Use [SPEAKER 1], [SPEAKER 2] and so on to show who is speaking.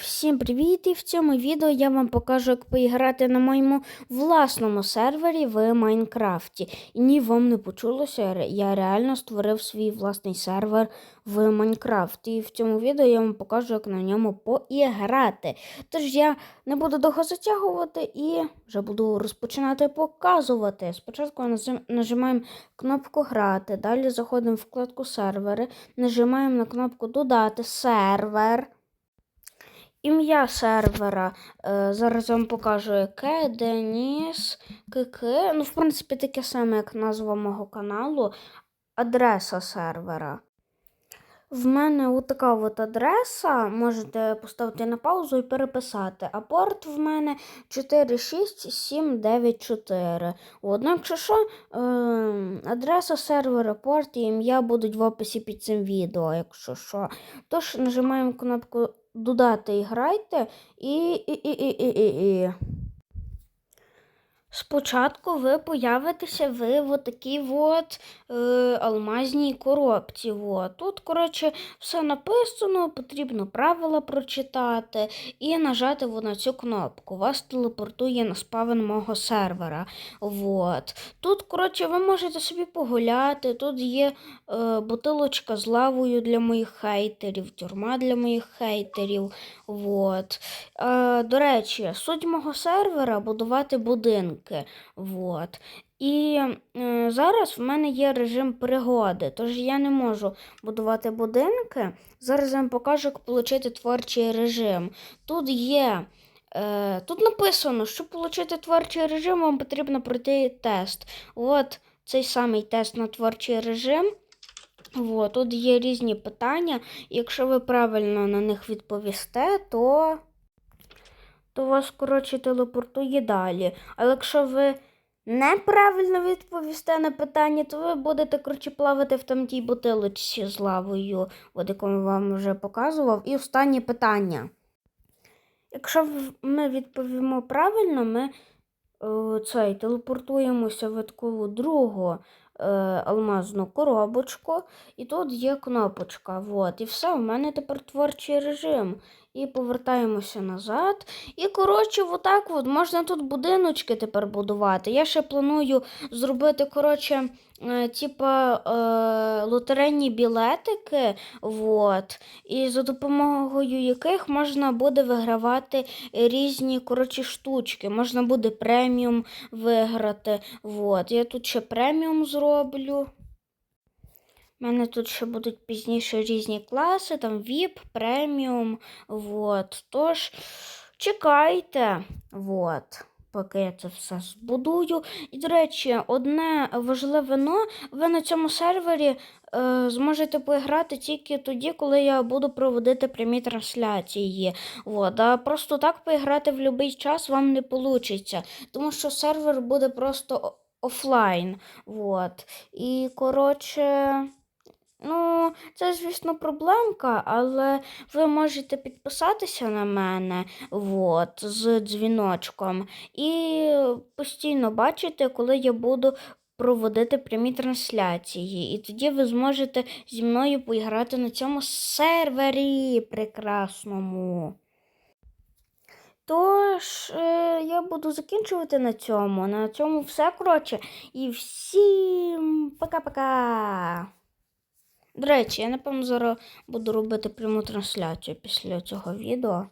[SPEAKER 1] Всім привіт! І в цьому відео я вам покажу, як поіграти на моєму власному сервері в Майнкрафті. І ні, вам не почулося, я реально створив свій власний сервер в Майнкрафті. І в цьому відео я вам покажу, як на ньому поіграти. Тож я не буду довго затягувати і вже буду розпочинати показувати. Спочатку нажимаємо кнопку Грати, далі заходимо в вкладку сервери, нажимаємо на кнопку Додати сервер. Ім'я сервера. Е, зараз вам покажу яке. Деніс КК. Ну, в принципі, таке саме, як назва мого каналу. Адреса сервера. В мене от така от адреса. Можете поставити на паузу і переписати. А порт в мене 46794. От, ну, якщо що, е, адреса сервера, порт і ім'я будуть в описі під цим відео, якщо що. Тож нажимаємо кнопку Додати і грайте і. і, і, і, і, і, і. Спочатку ви появитеся ви в такій от е, алмазній коробці. От. Тут, коротше, все написано, потрібно правила прочитати і нажати на цю кнопку. Вас телепортує на спавен мого сервера. От. Тут, коротше, ви можете собі погуляти, тут є е, бутилочка з лавою для моїх хейтерів, тюрма для моїх хейтерів. Вот. Е, до речі, суть мого сервера будувати будинки. Вот. І е, зараз в мене є режим пригоди, тож я не можу будувати будинки. Зараз я вам покажу, як отримати творчий режим. Тут є. Е, тут написано, щоб отримати творчий режим, вам потрібно пройти тест. От цей самий тест на творчий режим. От, тут є різні питання. Якщо ви правильно на них відповісте, то, то вас, коротше, телепортує далі. Але якщо ви неправильно відповісте на питання, то ви будете, коротше, плавати в там тій бутилочці з лавою, от яку я вам вже показував. І останнє питання. Якщо ми відповімо правильно, ми е, цей, телепортуємося в таку другу е, алмазну коробочку, і тут є кнопочка. Вот, і все, у мене тепер творчий режим. І повертаємося назад. І, коротше, отак от можна тут будиночки тепер будувати. Я ще планую зробити, коротше, е, типа е, лотерейні білетики. Вот, і за допомогою яких можна буде вигравати різні коротше, штучки. Можна буде преміум виграти. Вот. Я тут ще преміум зроблю. У мене тут ще будуть пізніше різні класи, там VIP, преміум. Вот. Тож, чекайте. Вот. Поки я це все збудую. І, до речі, одне важливе но, ви на цьому сервері е, зможете поіграти тільки тоді, коли я буду проводити прямі трансляції. Вот. А просто так поіграти в будь-який час вам не вийде, тому що сервер буде просто офлайн. Вот. І, коротше. Ну, це, звісно, проблемка, але ви можете підписатися на мене вот, з дзвіночком і постійно бачити, коли я буду проводити прямі трансляції. І тоді ви зможете зі мною поіграти на цьому сервері прекрасному. Тож, е, я буду закінчувати на цьому. На цьому все коротше. І всім пока-пока. До речі, я напевно зараз буду робити пряму трансляцію після цього відео.